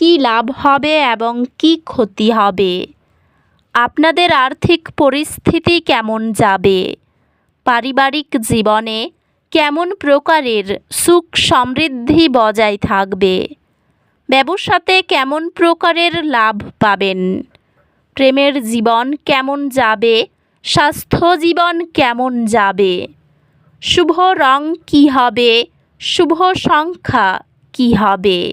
কি লাভ হবে এবং কি ক্ষতি হবে? আপনাদের আর্থিক পরিস্থিতি কেমন যাবে? পারিবারিক জীবনে কেমন প্রকারের সুখ সমৃদ্ধি বজায় থাকবে? ব্যবসাতে কেমন প্রকারের লাভ পাবেন? প্রেমের জীবন কেমন যাবে? স্বাস্থ্য জীবন কেমন যাবে? শুভ রং কী হবে? শুভ সংখ্যা কী হবে?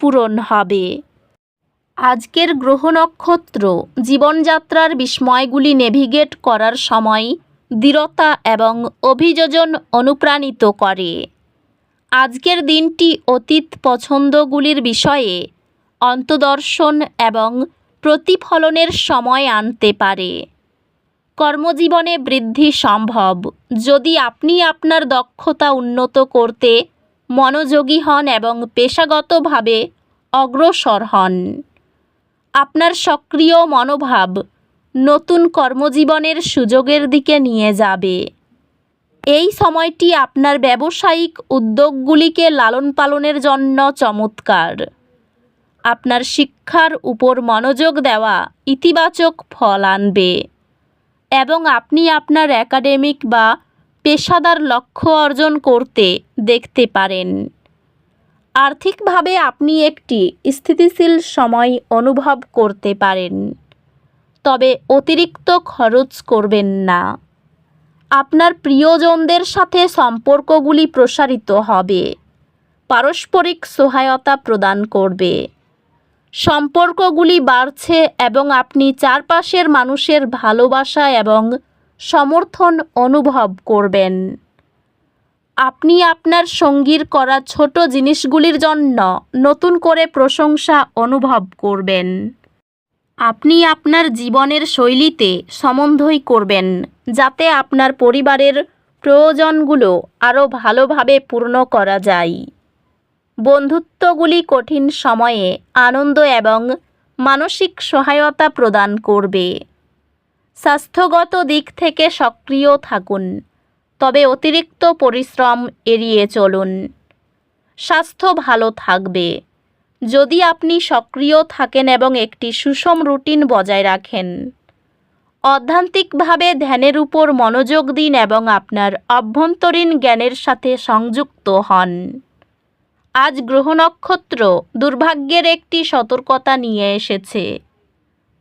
পূরণ হবে। আজকের গ্রহ নক্ষত্র জীবনযাত্রার বিস্ময়গুলি নেভিগেট করার সময় দৃঢ়তা এবং অভিযোজন অনুপ্রাণিত করে। আজকের দিনটি অতীত পছন্দগুলির বিষয়ে অন্তদর্শন এবং প্রতিফলনের সময় আনতে পারে। কর্মজীবনে বৃদ্ধি সম্ভব। যদি আপনি আপনার দক্ষতা উন্নত করতে মনোযোগী হন এবং পেশাগতভাবে অগ্রসর হন। আপনার সক্রিয় মনোভাব নতুন কর্মজীবনের সুযোগের দিকে নিয়ে যাবে। এই সময়টি আপনার ব্যবসায়িক উদ্যোগগুলিকে লালন পালনের জন্য চমৎকার। আপনার শিক্ষার উপর মনোযোগ দেওয়া ইতিবাচক ফল আনবে এবং আপনি আপনার একাডেমিক বা পেশাদার লক্ষ্য অর্জন করতে দেখতে পারেন। আর্থিকভাবে আপনি একটি স্থিতিশীল সময় অনুভব করতে পারেন। তবে অতিরিক্ত খরচ করবেন না। আপনার প্রিয়জনদের সাথে সম্পর্কগুলি প্রসারিত হবে। পারস্পরিক সহায়তা প্রদান করবে। সম্পর্কগুলি বাড়ছে এবং আপনি চারপাশের মানুষের ভালোবাসা এবং সমর্থন অনুভব করবেন। আপনি আপনার সঙ্গীর করা ছোট জিনিসগুলির জন্য নতুন করে প্রশংসা অনুভব করবেন। আপনি আপনার জীবনের শৈলীতে সমন্বয় করবেন, যাতে আপনার পরিবারের প্রয়োজনগুলো আরও ভালোভাবে পূর্ণ করা যায়। বন্ধুত্বগুলি কঠিন সময়ে আনন্দ এবং মানসিক সহায়তা প্রদান করবে। স্বাস্থ্যগত দিক থেকে সক্রিয় থাকুন। তবে অতিরিক্ত পরিশ্রম এড়িয়ে চলুন। স্বাস্থ্য ভালো থাকবে। যদি আপনি সক্রিয় থাকেন এবং একটি সুষম রুটিন বজায় রাখেন, অধ্যান্তিকভাবে ধ্যানের উপর মনোযোগ দিন এবং আপনার অভ্যন্তরীণ জ্ঞানের সাথে সংযুক্ত হন। আজ গ্রহ নক্ষত্র দুর্ভাগ্যের একটি সতর্কতা নিয়ে এসেছে।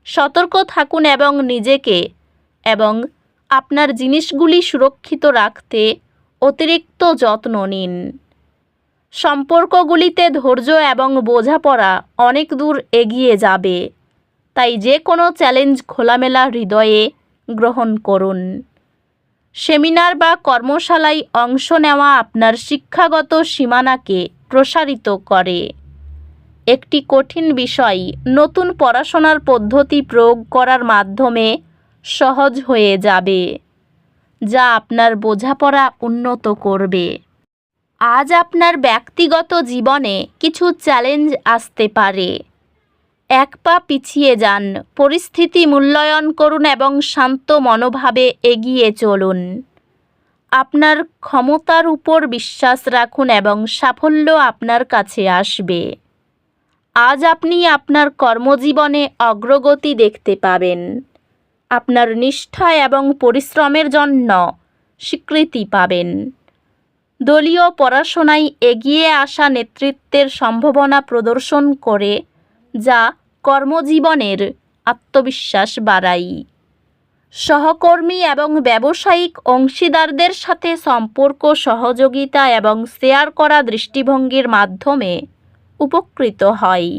সতর্ক থাকুন এবং নিজেকে এবং আপনার জিনিসগুলি সুরক্ষিত রাখতে অতিরিক্ত যত্ন নিন। সম্পর্কগুলিতে ধৈর্য এবং বোঝাপড়া অনেক দূর এগিয়ে যাবে। তাই যে কোনো চ্যালেঞ্জ খোলামেলা হৃদয়ে গ্রহণ করুন। সেমিনার বা কর্মশালায় অংশ নেওয়া আপনার শিক্ষাগত সীমানাকে প্রসারিত করে। একটি কঠিন বিষয় নতুন পড়াশোনার পদ্ধতি প্রয়োগ করার মাধ্যমে সহজ হয়ে যাবে, যা আপনার বোঝাপড়া উন্নত করবে। আজ আপনার ব্যক্তিগত জীবনে কিছু চ্যালেঞ্জ আসতে পারে। এক পা পিছিয়ে যান, পরিস্থিতি মূল্যায়ন করুন এবং শান্ত মনোভাবে এগিয়ে চলুন। আপনার ক্ষমতার উপর বিশ্বাস রাখুন এবং সাফল্য আপনার কাছে আসবে। আজ আপনি আপনার কর্মজীবনে অগ্রগতি দেখতে পাবেন। আপনার নিষ্ঠা এবং পরিশ্রমের জন্য স্বীকৃতি পাবেন। দলীয় পড়াশোনায় এগিয়ে আসা নেতৃত্বের সম্ভাবনা প্রদর্শন করে, যা কর্মজীবনের আত্মবিশ্বাস বাড়ায়। সহকর্মী এবং ব্যবসায়িক অংশীদারদের সাথে সম্পর্ক, সহযোগিতা এবং শেয়ার করা দৃষ্টিভঙ্গির মাধ্যমে উপকৃত হয়।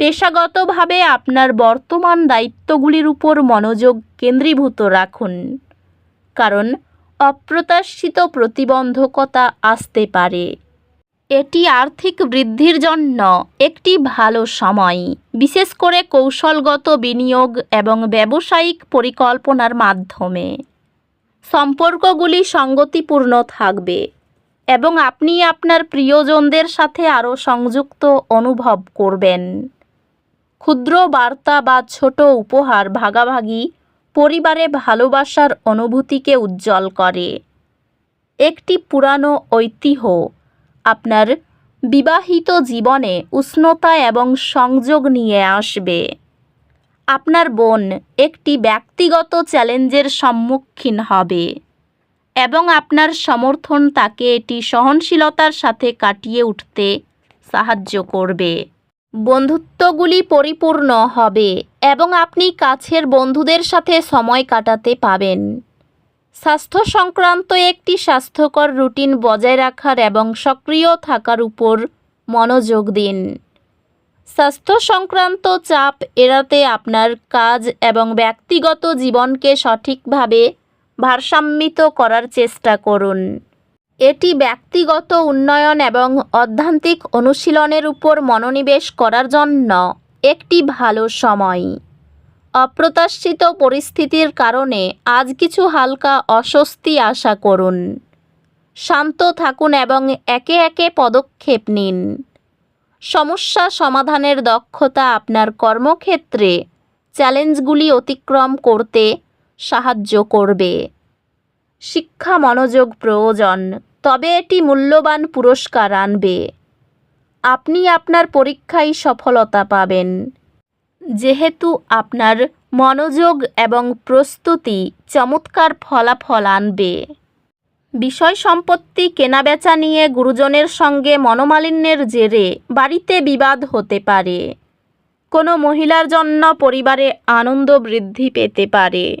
পেশাগতভাবে আপনার বর্তমান দায়িত্বগুলির উপর মনোযোগ কেন্দ্রীভূত রাখুন, কারণ অপ্রত্যাশিত প্রতিবন্ধকতা আসতে পারে। এটি আর্থিক বৃদ্ধির জন্য একটি ভালো সময়, বিশেষ করে কৌশলগত বিনিয়োগ এবং ব্যবসায়িক পরিকল্পনার মাধ্যমে। সম্পর্কগুলি সঙ্গতিপূর্ণ থাকবে। এবং আপনি আপনার প্রিয়জনদের সাথে আরও সংযুক্ত অনুভব করবেন। ক্ষুদ্র বার্তা বা ছোট উপহার ভাগাভাগি পরিবারে ভালোবাসার অনুভূতিকে উজ্জ্বল করে। একটি পুরানো ঐতিহ্য, আপনার বিবাহিত জীবনে উষ্ণতা এবং সংযোগ নিয়ে আসবে। আপনার বোন একটি ব্যক্তিগত চ্যালেঞ্জের সম্মুখীন হবে। এবং আপনার সমর্থন তাকে এটি সহনশীলতার সাথে কাটিয়ে উঠতে সাহায্য করবে। বন্ধুত্বগুলি পরিপূর্ণ হবে এবং আপনি কাছের বন্ধুদের সাথে সময় কাটাতে পাবেন। স্বাস্থ্য সংক্রান্ত একটি স্বাস্থ্যকর রুটিন বজায় রাখার এবং সক্রিয় থাকার উপর মনোযোগ দিন। স্বাস্থ্য সংক্রান্ত চাপ এড়াতে আপনার কাজ এবং ব্যক্তিগত জীবনকে সঠিকভাবে ভারসাম্যিত করার চেষ্টা করুন। এটি ব্যক্তিগত উন্নয়ন এবং অধ্যান্তিক অনুশীলনের উপর মনোনিবেশ করার জন্য একটি ভালো সময়। অপ্রত্যাশিত পরিস্থিতির কারণে আজ কিছু হালকা অস্বস্তি আশা করুন। শান্ত থাকুন এবং একে একে পদক্ষেপ নিন। সমস্যা সমাধানের দক্ষতা আপনার কর্মক্ষেত্রে চ্যালেঞ্জগুলি অতিক্রম করতে সাহায্য করবে। শিক্ষা মনোযোগ প্রয়োজন, তবে এটি মূল্যবান পুরস্কার আনবে। আপনি আপনার পরীক্ষায় সফলতা পাবেন। যেহেতু আপনার মনোযোগ এবং প্রস্তুতি চমৎকার ফলাফল আনবে। বিষয় সম্পত্তি কেনাবেচা নিয়ে গুরুজনের সঙ্গে মনোমালিন্যের জেরে বাড়িতে বিবাদ হতে পারে। কোনো মহিলার জন্য পরিবারে আনন্দ বৃদ্ধি পেতে পারে।